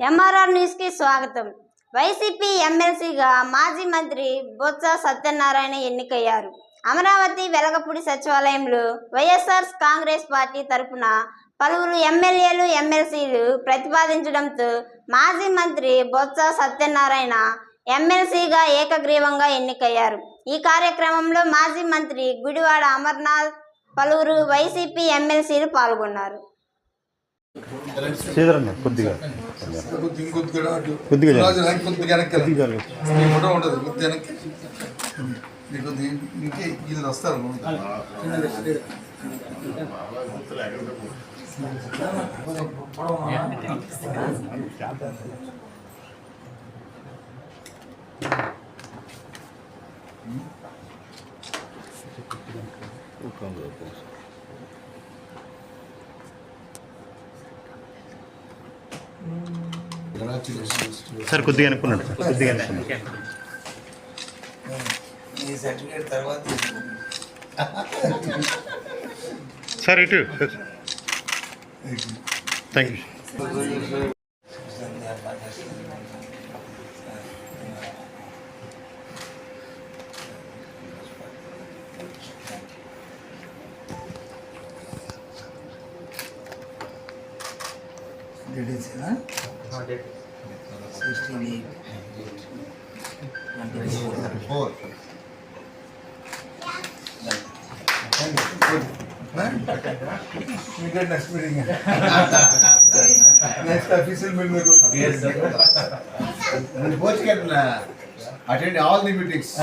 MRR న్యూస్కి స్వాగతం. YCP ఎమ్మెల్సీగా మాజీ మంత్రి బొత్స సత్యనారాయణ ఎన్నికయ్యారు. అమరావతి వెలగపూడి సచివాలయంలో వైఎస్ఆర్ కాంగ్రెస్ పార్టీ తరపున పలువురు ఎమ్మెల్యేలు ఎమ్మెల్సీలు ప్రతిపాదించడంతో మాజీ మంత్రి బొత్స సత్యనారాయణ ఎమ్మెల్సీగా ఏకగ్రీవంగా ఎన్నికయ్యారు. ఈ కార్యక్రమంలో మాజీ మంత్రి గుడివాడ అమర్నాథ్ పలువురు వైసీపీ ఎమ్మెల్సీలు పాల్గొన్నారు. చేదరండి కొద్దిగా. కొద్దిగా కొద్దిగా కొద్దిగా ఉండదు వెనక్కి ఇంకే వీళ్ళు వస్తారు సార్ కొద్దిగా అనుకున్నాడు. సార్ కొద్దిగా అనుకున్నాడు. సార్ ఇటు. థ్యాంక్ యూ हाँ date sixteen eight four We get next meeting. next official meeting. Yes, sir. And both can uh, attend all the meetings.